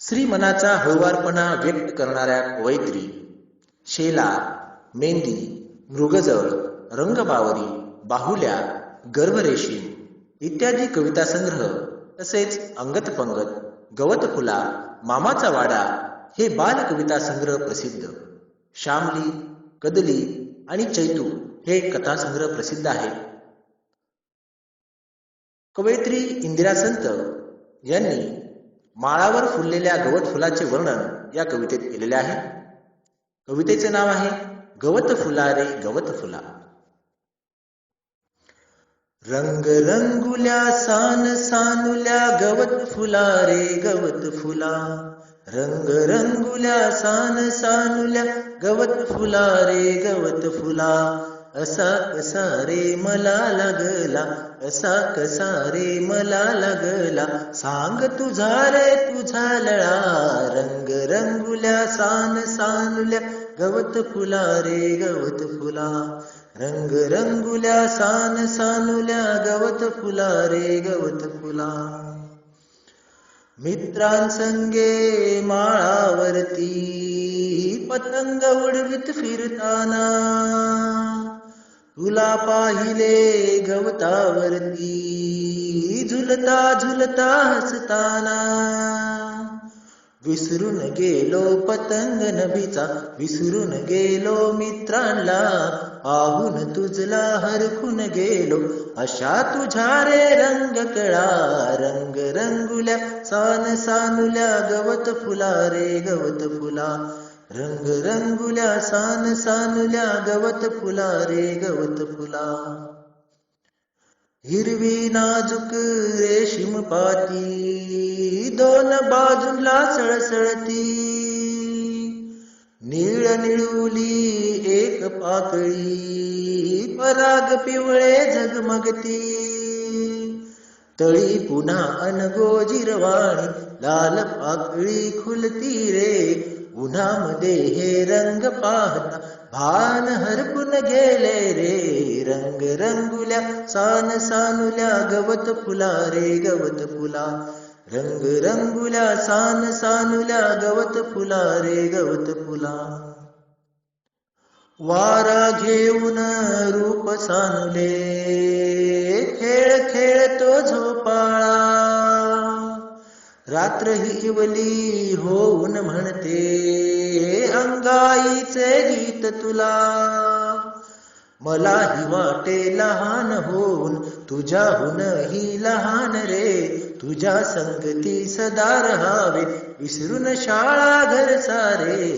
श्री मनाचा हळुवारपणा व्यक्त करणाऱ्या कवयित्री शेला मेंदी मृगजळ रंगबावरी बाहुल्या गर्भरेशीम इत्यादी कविता संग्रह तसेच अंगत पंगत गवत फुला मामाचा वाडा हे बाल कविता संग्रह प्रसिद्ध. शामली कदली आणि चैतू हे कथासंग्रह प्रसिद्ध आहे. कवयित्री इंदिरा संत यांनी माळावर फुललेल्या गवत फुलाचे वर्णन या कवितेत केलेले आहे. कवितेचे नाव आहे गवत फुला रे गवत फुला. रंग रंगुल्या सान सानुल्या गवत फुला रे गवत फुला. रंग रंगुल्या सान सानुल्या गवत फुला रे गवत फुला. असा कसा रे मला लागला. असा कसा रे मला लागला? सांग तुझा रे तुझा लळा. रंग रंगुल्या सान सानुल्या. गवत फुला रे गवत फुला. रंग रंगुल्या सान सानुल्या. गवत फुला रे गवत फुला. मित्रांसंगे माळावरती पतंग उडवीत फिरताना तुला पाहिले गवतावरती झुलता झुलता हसताना. विसरून गेलो पतंग नभीचा. विसरून गेलो मित्रांना पाहून तुझला हरखून गेलो. अशा तुझ्या रे रंग कळा. रंग रंगुल्या सान सानुल्या गवत फुला रे गवत फुला. रंग रंगुल्या सान सानुल्या गवत फुला रे गवत फुला. हिरवी नाजूक रेशीम पाती दोन बाजूला सळसळती. निळ निळुली एक पाकळी पराग पिवळे झगमगती. तळी पुन्हा अनगोजिरवाणी लाल पाकळी खुलती रे. उन्हामध्ये हे रंग पाहता भान हरपून गेले रे. रंग रंगुल्या सान सानुल्या गवत फुला रे गवत फुला. रंग रंगुल्या सान सानुल्या गवत फुला रे गवत फुला. वारा घेऊन रूप सानुले. रात्र ही इवली होऊन म्हणते अंगाईचे गीत तुला मलाही वाटे लहान होऊन तुझ्याहून ही लहान रे तुझ्या संगती सदा रहावे विसरून शाळा घर सारे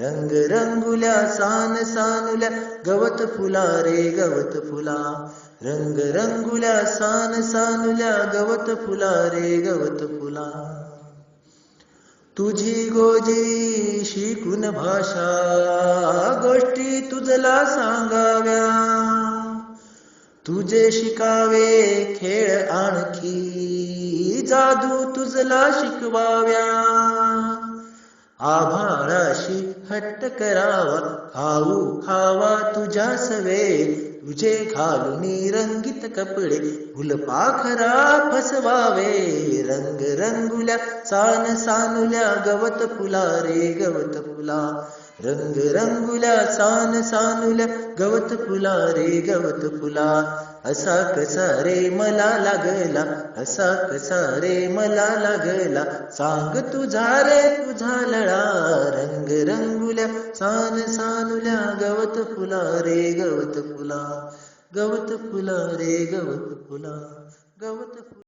रंग रंगुल्या सान सानुल्या गवत फुला रे गवत फुला रंग रंगुल्या सान सानुल्या गवत फुला रे गवत फुला. तुझी गोजी शिकून भाषा गोष्टी तुझला सांगाव्या. तुझे शिकावे खेळ आणखी जादू तुझला शिकवाव्या. आभाळाशी हट्ट करावा खाऊ खावा तुझ्या सवे. विजय घालून रंगीत कपडे फुलपाखरा फसवावे. रंग रंगुल्या सान सानुल्या गवत फुला रे गवत फुला. रंग रंगुल्या सान सानुल्या गवत फुला रे गवत फुला. असा कसा रे मला लागला. असा कसा रे मला लागला. सांग तुझा रे तुझा लळा. रंग रंगुल्या सान सानुल्या गवत फुला रे गवत फुला. गवत फुला रे गवत फुला. गवत फुला